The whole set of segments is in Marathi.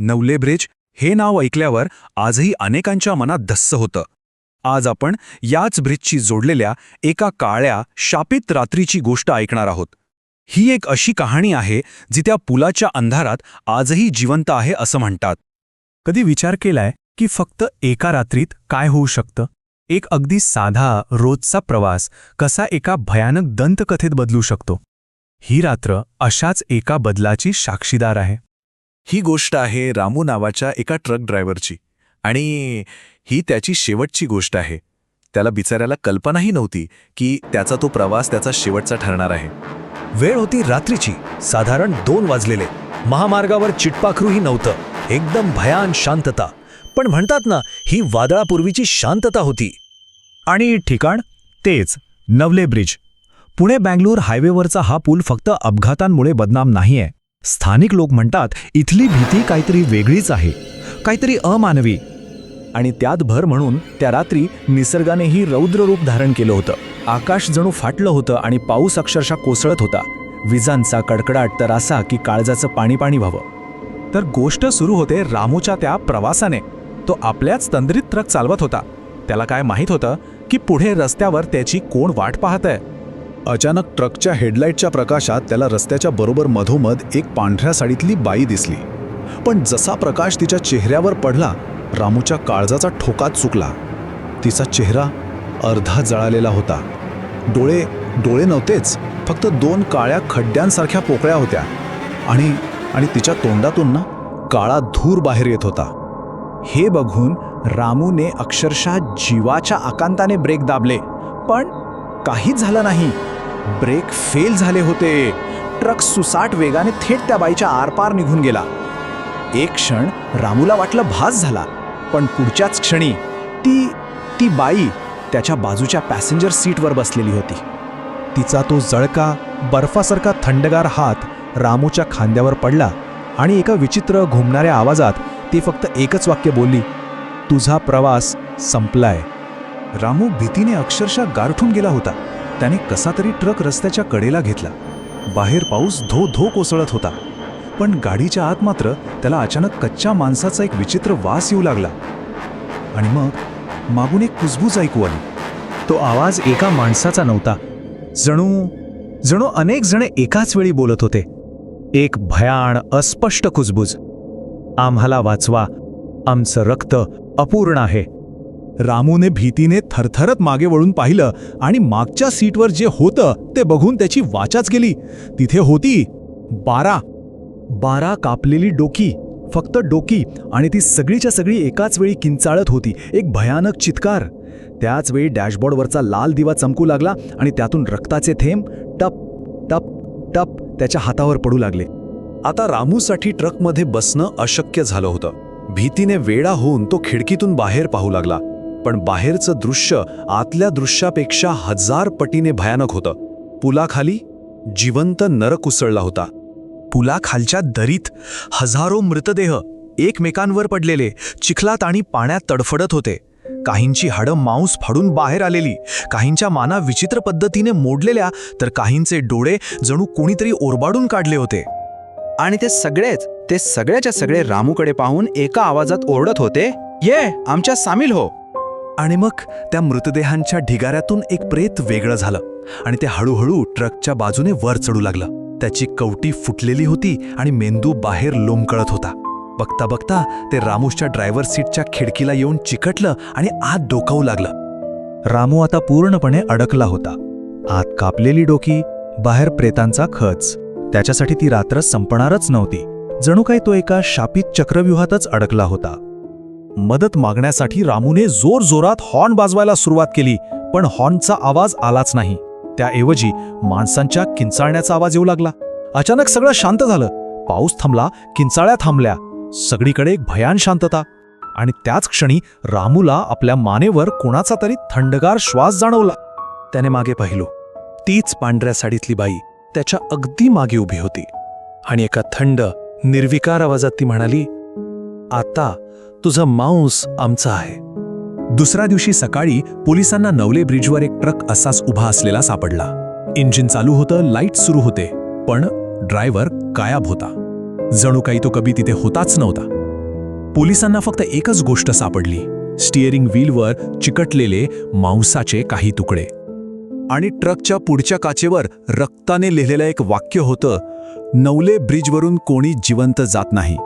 नवले ब्रिज हे नाव ऐकल्यावर आजही अनेकांच्या मनात धस्स होतं. आज आपण याच ब्रिजची जोडलेल्या एका काळ्या शापित रात्रीची गोष्ट ऐकणार आहोत. ही एक अशी कहाणी आहे जी त्या पुलाच्या अंधारात आजही जिवंत आहे असं म्हणतात. कधी विचार केलाय की फक्त एका रात्रीत काय होऊ शकतं? एक अगदी साधा रोजचा प्रवास कसा एका भयानक दंतकथेत बदलू शकतो? ही रात्र अशाच एका बदलाची साक्षीदार आहे. ही गोष्ट आहे रामू नावाच्या एका ट्रक ड्रायव्हरची. आणि ही त्याची शेवटची गोष्ट आहे. त्याला बिचाऱ्याला कल्पनाही नव्हती की त्याचा तो प्रवास त्याचा शेवटचा ठरणार आहे. वेळ होती रात्रीची. साधारण दोन वाजलेले. महामार्गावर चिटपाखरूही नव्हतं. एकदम भयान शांतता. पण म्हणतात ना ही वादळापूर्वीची शांतता होती. आणि ठिकाण? तेच. नवले ब्रिज. पुणे बँगलोर हायवेवरचा हा पूल फक्त अपघातांमुळे बदनाम नाहीये. स्थानिक लोक म्हणतात इथली भीती काहीतरी वेगळीच आहे काहीतरी अमानवी. आणि त्यात भर म्हणून त्या रात्री निसर्गानेही रौद्र रूप धारण केलं होतं. आकाश जणू फाटलं होतं आणि पाऊस अक्षरशः कोसळत होता. विजांचा कडकडाट तर असा की काळजाचं पाणी पाणी व्हावं. तर गोष्ट सुरू होते रामूच्या त्या प्रवासाने. तो आपल्याच तंद्रीत ट्रक चालवत होता. त्याला काय माहीत होतं की पुढे रस्त्यावर त्याची कोण वाट पाहत आहे अचानक ट्रकच्या हेडलाईटच्या प्रकाशात त्याला रस्त्याच्या बरोबर मधोमध एक पांढऱ्या साडीतली बाई दिसली. पण जसा प्रकाश तिच्या चेहऱ्यावर पडला रामूच्या काळजाचा ठोकाच चुकला. तिचा चेहरा अर्धा जळालेला होता. डोळे डोळे नव्हतेच फक्त दोन काळ्या खड्ड्यांसारख्या पोकळ्या होत्या. आणि आणि तिच्या तोंडातून ना काळा धूर बाहेर येत होता. हे बघून रामूने अक्षरशः जीवाच्या आकांताने ब्रेक दाबले. पण काहीच झालं नाही. ब्रेक फेल झाले होते. ट्रक सुसाट वेगाने थेट त्या बाईच्या आरपार निघून गेला. एक क्षण रामूला वाटलं भास झाला पण पुढच्याच क्षणी ती ती बाई त्याच्या बाजूच्या पॅसेंजर सीटवर बसलेली होती. तिचा तो जळका बर्फासारखा थंडगार हात रामूच्या खांद्यावर पडला आणि एका विचित्र घुमणाऱ्या आवाजात ती फक्त एकच वाक्य बोलली तुझा प्रवास संपलाय. रामू भीतीने अक्षरशः गारठून गेला होता. त्याने कसा तरी ट्रक रस्त्याच्या कडेला घेतला. बाहेर पाऊस धो धो कोसळत होता. पण गाडीच्या आत मात्र त्याला अचानक कच्च्या माणसाचा एक विचित्र वास येऊ लागला. आणि मग मागून एक कुजबूज ऐकू आली. तो आवाज एका माणसाचा नव्हता. जणू जणू अनेक जण एकाच वेळी बोलत होते. एक भयाण अस्पष्ट कुजबूज. आम्हाला वाचवा. आमचं रक्त अपूर्ण आहे. रामूने भीतीने थरथरत मागे वळून पाहिलं आणि मागच्या सीटवर जे होतं ते बघून त्याची वाचाच गेली. तिथे होती बारा. बारा कापलेली डोकी फक्त डोकी आणि ती सगळीच्या सगळी एकाच वेळी किंचाळत होती. एक भयानक चित्कार. त्याच वेळी डॅशबोर्डवरचा लाल दिवा चमकू लागला आणि त्यातून रक्ताचे थेंब टप टप टप त्याच्या हातावर पडू लागले. आता रामूसाठी ट्रकमध्ये बसणं अशक्य झालं होतं. भीतीने वेडा होऊन तो खिडकीतून बाहेर पाहू लागला. पण बाहेरचं दृश्य आतल्या दृश्यापेक्षा हजार पटीने भयानक होतं. पुलाखाली जिवंत नरक उसळला होता. पुलाखालच्या दरीत हजारो मृतदेह एकमेकांवर पडलेले चिखलात आणि पाण्यात तडफडत होते. काहींची हाडं मांस फाडून बाहेर आलेली काहींच्या माना विचित्र पद्धतीने मोडलेल्या तर काहींचे डोळे जणू कोणीतरी ओरबाडून काढले होते. आणि ते सगळेच ते सगळ्याच्या सगळे रामूकडे पाहून एका आवाजात ओरडत होते ये आमच्या सामील हो. आणि मग त्या मृतदेहांच्या ढिगाऱ्यातून एक प्रेत वेगळं झालं आणि ते हळूहळू ट्रकच्या बाजूने वर चढू लागलं. त्याची कवटी फुटलेली होती आणि मेंदू बाहेर लोंबकळत होता. बघता बघता ते रामूच्या ड्रायव्हर सीटच्या खिडकीला येऊन चिकटलं आणि आत डोकावू लागलं. रामू आता पूर्णपणे अडकला होता. आत कापलेली डोकी बाहेर प्रेतांचा खच. त्याच्यासाठी ती रात्र संपणारच नव्हती. जणू काही तो एका शापित चक्रव्यूहातच अडकला होता. मदत मागण्यासाठी रामूने जोर जोरात हॉर्न वाजवायला सुरुवात केली पण हॉर्नचा आवाज आलाच नाही. त्याऐवजी माणसांच्या किंचाळण्याचा आवाज येऊ लागला. अचानक सगळं शांत झालं. पाऊस थांबला किंचाळ्या थांबल्या. सगळीकडे एक भयान शांतता. आणि त्याच क्षणी रामूला आपल्या मानेवर कोणाचा तरी थंडगार श्वास जाणवला. त्याने मागे पाहिलो. तीच पांढऱ्या साडीतली बाई त्याच्या अगदी मागे उभी होती. आणि एका थंड निर्विकार आवाजात ती म्हणाली आता तुझं मांस आमचं आहे. दुसऱ्या दिवशी सकाळी पोलिसांना नवले ब्रिजवर एक ट्रक असाच उभा असलेला सापडला. इंजिन चालू होतं लाइट सुरू होते पण ड्रायव्हर गायब होता. जणू काही तो कभी तिथे होताच नव्हता. पोलिसांना फक्त एकच गोष्ट सापडली स्टिअरिंग व्हीलवर चिकटलेले मांसाचे काही तुकडे. आणि ट्रकच्या पुढच्या काचेवर रक्ताने लिहिलेलं एक वाक्य होतं नवले ब्रिजवरून कोणी जिवंत जात नाही.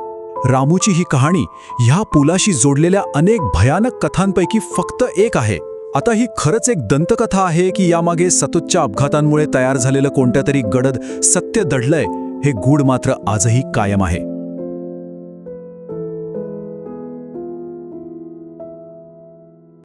रामूची ही कहाणी ह्या पुलाशी जोडलेल्या अनेक भयानक कथांपैकी फक्त एक आहे. आता ही खरंच एक दंतकथा आहे की यामागे सततच्या अपघातांमुळे तयार झालेलं कोणत्या तरी गडद सत्य दडलंय हे गूढ मात्र आजही कायम आहे.